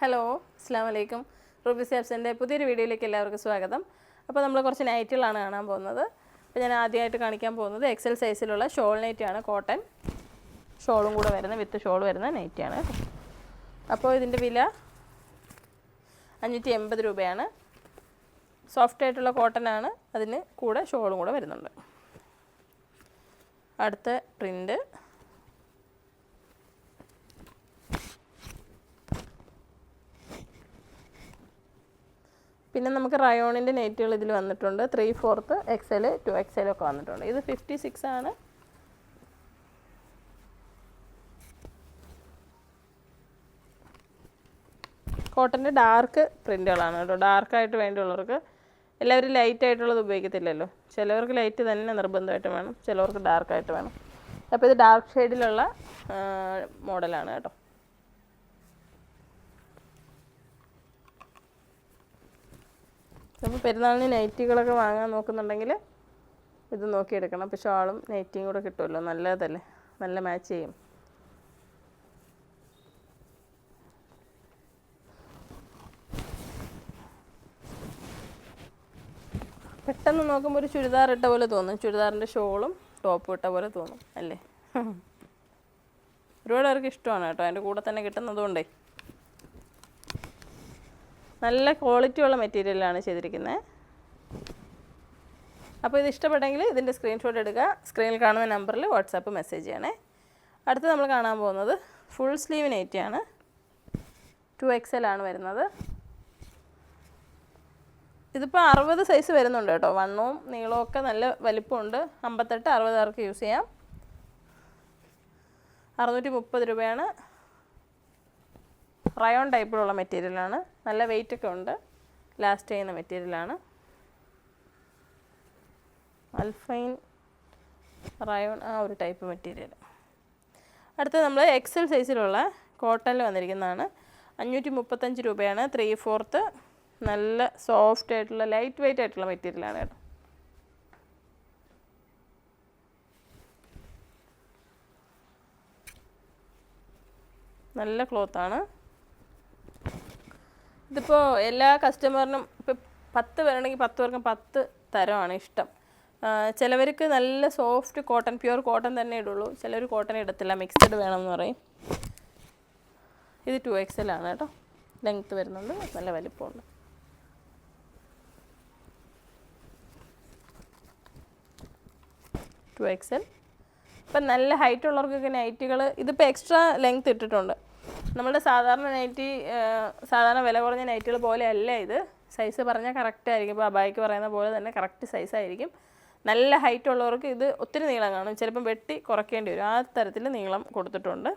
Hello അസ്സാം വലൈക്കും Ruby സാബ്സിന്റെ പുതിയൊരു വീഡിയോയിലേക്ക് എല്ലാവർക്കും സ്വാഗതം. അപ്പോൾ നമ്മൾ കുറച്ച് നൈറ്റുകളാണ് കാണാൻ പോകുന്നത്. അപ്പോൾ ഞാൻ ആദ്യമായിട്ട് കാണിക്കാൻ പോകുന്നത് എക്സൽ സൈസിലുള്ള ഷോൾ നൈറ്റിയാണ് കോട്ടൺ ഷോളും കൂടെ വരുന്ന വിത്ത് ഷോൾ വരുന്ന നൈറ്റിയാണ് അപ്പോൾ ഇതിന്റെ വില അഞ്ഞൂറ്റി എൺപത് രൂപയാണ്. സോഫ്റ്റ് ആയിട്ടുള്ള കോട്ടൺ ആണ്. അതിന് കൂടെ ഷോളും കൂടെ വരുന്നുണ്ട്. അടുത്ത പ്രിന്റ് പിന്നെ നമുക്ക് റയോണിന്റെ നെറ്റുകൾ ഇതിൽ വന്നിട്ടുണ്ട്. Three fourth XL two XL ഒക്കെ വന്നിട്ടുണ്ട്. ഇത് ഫിഫ്റ്റി സിക്സ് ആണ്. കോട്ടന്റെ ഡാർക്ക് പ്രിന്റുകളാണ് കേട്ടോ. ഡാർക്കായിട്ട് വേണ്ടിയുള്ളവർക്ക് എല്ലാവരും ലൈറ്റ് ആയിട്ടുള്ളത് ഉപയോഗിക്കത്തില്ലല്ലോ. ചിലവർക്ക് ലൈറ്റ് തന്നെ നിർബന്ധമായിട്ട് വേണം. ചിലവർക്ക് ഡാർക്കായിട്ട് വേണം. അപ്പോൾ ഇത് ഡാർക്ക് ഷെയ്ഡിലുള്ള മോഡലാണ് കേട്ടോ. അപ്പോൾ പെരുന്നാളിന് നൈറ്റികളൊക്കെ വാങ്ങാൻ നോക്കുന്നുണ്ടെങ്കിൽ ഇത് നോക്കിയെടുക്കണം. അപ്പോൾ ഷാളും നൈറ്റിയും കൂടെ കിട്ടുമല്ലോ. നല്ലതല്ലേ? നല്ല മാച്ച് ചെയ്യും. പെട്ടെന്ന് നോക്കുമ്പോൾ ഒരു ചുരിദാർ ഇട്ട പോലെ തോന്നും. ചുരിദാറിന്റെ ഷോളും ടോപ്പും ഇട്ട പോലെ തോന്നും. അല്ലേ? ഒരുപാട് പേർക്ക് ഇഷ്ടമാണ് കേട്ടോ. അതിന്റെ കൂടെ തന്നെ കിട്ടുന്നതുകൊണ്ടേ. നല്ല ക്വാളിറ്റി ഉള്ള മെറ്റീരിയലാണ് ചെയ്തിരിക്കുന്നത് അപ്പോൾ ഇത് ഇഷ്ടപ്പെട്ടെങ്കിൽ ഇതിന്റെ സ്ക്രീൻഷോട്ട് എടുക്കുക. സ്ക്രീനിൽ കാണുന്ന നമ്പറിൽ വാട്സാപ്പ് മെസ്സേജ് ചെയ്യണേ. അടുത്ത് നമ്മൾ കാണാൻ പോകുന്നത് ഫുൾ സ്ലീവ് നൈറ്റിയാണ് ടു എക്സ് എൽ ആണ് വരുന്നത്. ഇതിപ്പോൾ അറുപത് സൈസ് വരുന്നുണ്ട് കേട്ടോ. വണ്ണവും നീളവും ഒക്കെ നല്ല വലിപ്പമുണ്ട്. അമ്പത്തെട്ട് അറുപത് പേർക്ക് യൂസ് ചെയ്യാം. അറുന്നൂറ്റി മുപ്പത് രൂപയാണ്. റയോൺ ടൈപ്പിലുള്ള മെറ്റീരിയലാണ് നല്ല വെയിറ്റ് ഒക്കെ ഉണ്ട്. ലാസ്റ്റ് ചെയ്യുന്ന മെറ്റീരിയലാണ് അൽഫൈൻ റയോൺ ആ ഒരു ടൈപ്പ് മെറ്റീരിയൽ അടുത്തത് നമ്മൾ എക്സൽ സൈസിലുള്ള കോട്ടണിൽ വന്നിരിക്കുന്നതാണ്. അഞ്ഞൂറ്റി മുപ്പത്തഞ്ച് രൂപയാണ്. ത്രീ ഫോർത്ത് നല്ല സോഫ്റ്റ് ആയിട്ടുള്ള ലൈറ്റ് വെയിറ്റ് ആയിട്ടുള്ള മെറ്റീരിയലാണ് കേട്ടോ. നല്ല ക്ലോത്താണ് ഇതിപ്പോൾ എല്ലാ കസ്റ്റമറിനും ഇപ്പം പത്ത് പേരുണ്ടെങ്കിൽ പത്ത് പേർക്കും പത്ത് തരമാണ് ഇഷ്ടം. ചിലവർക്ക് നല്ല സോഫ്റ്റ് കോട്ടൺ പ്യുവർ കോട്ടൺ തന്നെ ഇടുള്ളൂ. ചിലർ കോട്ടൺ ഇടത്തില്ല. മിക്സഡ് വേണമെന്ന് പറയും. ഇത് ടു എക്സൽ ആണ് കേട്ടോ. ലെങ്ത്ത് വരുന്നുണ്ട്. നല്ല വലിപ്പമുണ്ട്. ടു എക്സൽ ഇപ്പം നല്ല ഹൈറ്റ് ഉള്ളവർക്കൊക്കെ നൈറ്റുകൾ ഇതിപ്പോൾ എക്സ്ട്രാ ലെങ്ത് ഇട്ടിട്ടുണ്ട്. നമ്മുടെ സാധാരണ നൈറ്റി സാധാരണ വില കുറഞ്ഞ നൈറ്റുകൾ പോലെയല്ല ഇത്. സൈസ് പറഞ്ഞാൽ കറക്റ്റ് ആയിരിക്കും. ഇപ്പോൾ അബായിക്ക് പറയുന്ന പോലെ തന്നെ കറക്റ്റ് സൈസ് ആയിരിക്കും. നല്ല ഹൈറ്റ് ഉള്ളവർക്ക് ഇത് ഒത്തിരി നീളം കാണും. ചിലപ്പം വെട്ടി കുറയ്ക്കേണ്ടി വരും. ആ തരത്തിൽ നീളം കൊടുത്തിട്ടുണ്ട്.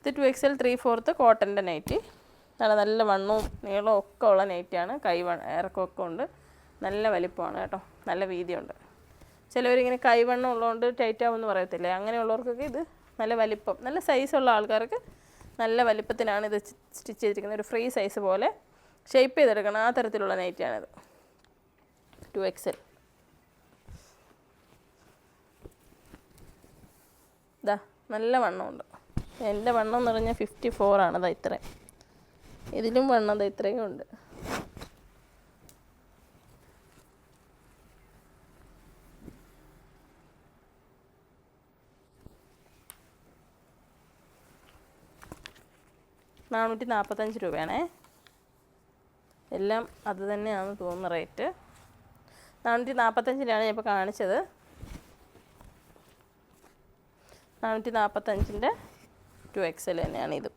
ഇത് two X L three fourth കോട്ടന്റെ നൈറ്റി. നല്ല നല്ല വണ്ണവും നീളവും ഒക്കെ ഉള്ള നൈറ്റിയാണ്. കൈ ഇറക്കമൊക്കെ ഉണ്ട്. നല്ല വലിപ്പമാണ് കേട്ടോ. നല്ല വീതിയുണ്ട്. ചിലവരിങ്ങനെ കൈവണ്ണം ഉള്ളതുകൊണ്ട് ടൈറ്റ് ആവുമെന്ന് പറയത്തില്ലേ? അങ്ങനെയുള്ളവർക്കൊക്കെ ഇത് നല്ല വലിപ്പം നല്ല സൈസുള്ള ആൾക്കാർക്ക് നല്ല വലിപ്പത്തിനാണ് ഇത് സ്റ്റിച്ച് ചെയ്തിരിക്കുന്നത്. ഒരു ഫ്രീ സൈസ് പോലെ ഷേപ്പ് ചെയ്തെടുക്കണം. ആ തരത്തിലുള്ള നൈറ്റിയാണിത് ടു എക്സൽ ഇതാ നല്ല വണ്ണമുണ്ട്. എന്റെ വണ്ണം എന്ന് പറഞ്ഞാൽ ഫിഫ്റ്റി ഫോറാണ് അതാ ഇത്രയും. ഇതിലും വണ്ണം അതാ ഇത്രയും ഉണ്ട്. നാനൂറ്റി നാൽപ്പത്തഞ്ച് രൂപയാണേ. എല്ലാം അത് തന്നെയാണെന്ന് തോന്നുന്ന റേറ്റ്. നാനൂറ്റി നാൽപ്പത്തഞ്ചിനാണ് ഞാൻ ഇപ്പോൾ കാണിച്ചത്. നാനൂറ്റി നാൽപ്പത്തഞ്ചിന്റെ ടു എക്സൽ തന്നെയാണ് ഇത്.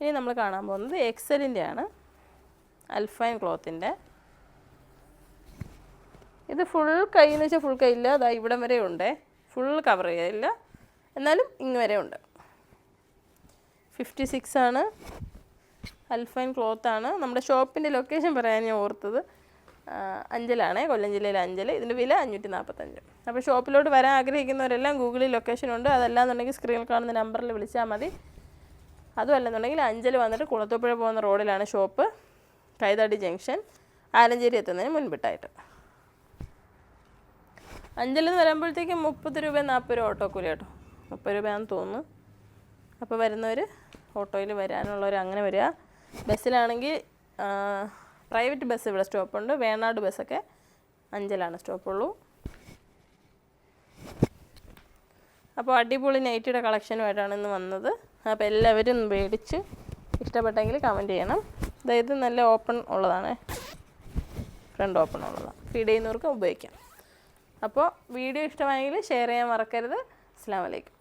ഇനി നമ്മൾ കാണാൻ പോകുന്നത് എക്സലിന്റെ ആണ് അൽഫൈൻ ക്ലോത്തിന്റെ ഇത് ഫുൾ കൈ എന്ന് വെച്ചാൽ ഫുൾ കൈ ഇല്ല. അതാ ഇവിടം വരെ ഉണ്ട്. ഫുൾ കവർ ചെയ്തില്ല എന്നാലും ഇങ്ങ് വരെ ഉണ്ട്. ഫിഫ്റ്റി സിക്സ് ആണ്. അൽഫൈൻ ആണ്. നമ്മുടെ ഷോപ്പിന്റെ ലൊക്കേഷൻ പറയാൻ ഞാൻ ഓർത്തത് അഞ്ചലാണേ. കൊല്ലം ജില്ലയിലെ അഞ്ചൽ ഇതിന്റെ വില അഞ്ഞൂറ്റി നാൽപ്പത്തഞ്ച് അപ്പോൾ ഷോപ്പിലോട്ട് വരാൻ ആഗ്രഹിക്കുന്നവരെല്ലാം ഗൂഗിളിൽ ലൊക്കേഷൻ ഉണ്ട്. അതല്ലാന്നുണ്ടെങ്കിൽ സ്ക്രീനിൽ കാണുന്ന നമ്പറിൽ വിളിച്ചാൽ മതി. അതും അല്ലെന്നുണ്ടെങ്കിൽ അഞ്ചൽ വന്നിട്ട് കുളത്തൂപ്പുഴ പോകുന്ന റോഡിലാണ് ഷോപ്പ്. കൈതാടി ജംഗ്ഷൻ. ആലഞ്ചേരി എത്തുന്നതിന് മുൻപിട്ടായിട്ട്. അഞ്ചലിൽ നിന്ന് വരുമ്പോഴത്തേക്കും മുപ്പത് രൂപ നാൽപ്പത് രൂപ ഓട്ടോ കൂലി കേട്ടോ. മുപ്പത് രൂപയാണെന്ന് തോന്നുന്നു. അപ്പോൾ വരുന്നവർ ഓട്ടോയിൽ വരാനുള്ളവർ അങ്ങനെ വരിക. ബസ്സിലാണെങ്കിൽ പ്രൈവറ്റ് ബസ് ഇവിടെ സ്റ്റോപ്പുണ്ട്. വേണാട് ബസ്സൊക്കെ അഞ്ചലാണ് സ്റ്റോപ്പുള്ളൂ. അപ്പോൾ അടിപൊളി നൈറ്റിയുടെ കളക്ഷനുമായിട്ടാണ് ഇന്ന് വന്നത്. അപ്പോൾ എല്ലാവരും മേടിച്ച് ഇഷ്ടപ്പെട്ടെങ്കിൽ കമന്റ് ചെയ്യണം. അതായത് നല്ല ഓപ്പൺ ഉള്ളതാണ്. ഫ്രണ്ട് ഓപ്പൺ ഉള്ളതാണ്. ഫീഡ് ചെയ്യുന്നവർക്ക് ഉപയോഗിക്കാം. അപ്പോൾ വീഡിയോ ഇഷ്ടമായെങ്കിൽ ഷെയർ ചെയ്യാൻ മറക്കരുത്. അസ്സാം വലൈക്കും